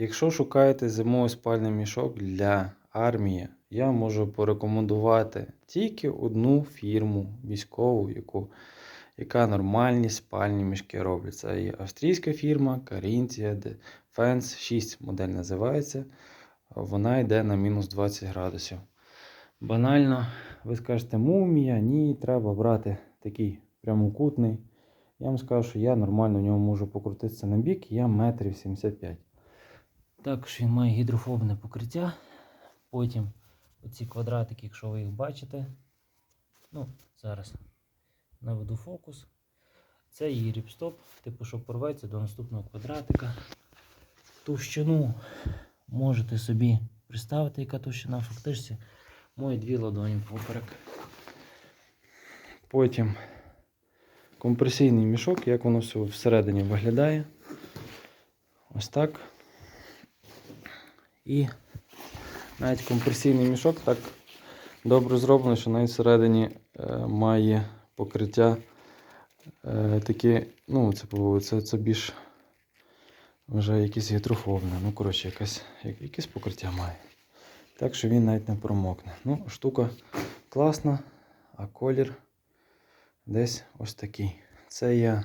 Якщо шукаєте зимовий спальний мішок для армії, я можу порекомендувати тільки одну фірму військову, яку, яка нормальні спальні мішки робить. Це є австрійська фірма Carinthia Defense 6 модель називається. Вона йде на мінус 20 градусів. Банально, ви скажете, мумія, ні, треба брати такий прямокутний. Я вам скажу, що я нормально в ньому можу покрутитися на бік, я метрів 75. Також він має гідрофобне покриття. Потім оці квадратики, якщо ви їх бачите. Ну, зараз наведу фокус. Це її ріпстоп, типу, що порветься до наступного квадратика. Товщину можете собі представити, яка товщина фактично мої дві ладоні поперек. Потім компресійний мішок, як воно все всередині виглядає. Ось так. І навіть компресійний мішок так добре зроблено, що навіть всередині е, має покриття е, таке, ну, це, це, це більш вже якесь гідрофобне. Ну, коротше, якесь, якесь покриття має. Так що він навіть не промокне. Ну, штука класна, а колір десь ось такий. Це я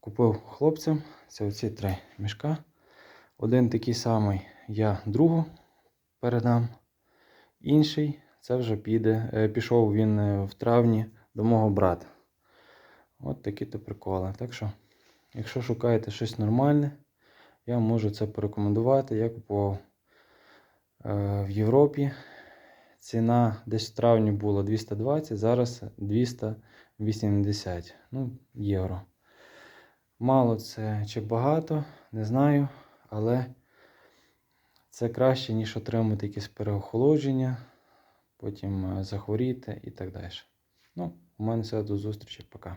купив хлопцям. Це оці три мішка. Один такий самий я другу передам. Інший це вже піде. е, Пішов він е, в травні до мого брата. От такі то приколи. Так що, якщо шукаєте щось нормальне, я можу це порекомендувати. Я купував е, в Європі. Ціна десь в травні була 220, зараз 280 ну, євро. Мало це чи багато, не знаю, але це краще, ніж отримати якесь переохолодження, потім е, захворіти і так далі. Ну, у мене все до зустрічі, пока.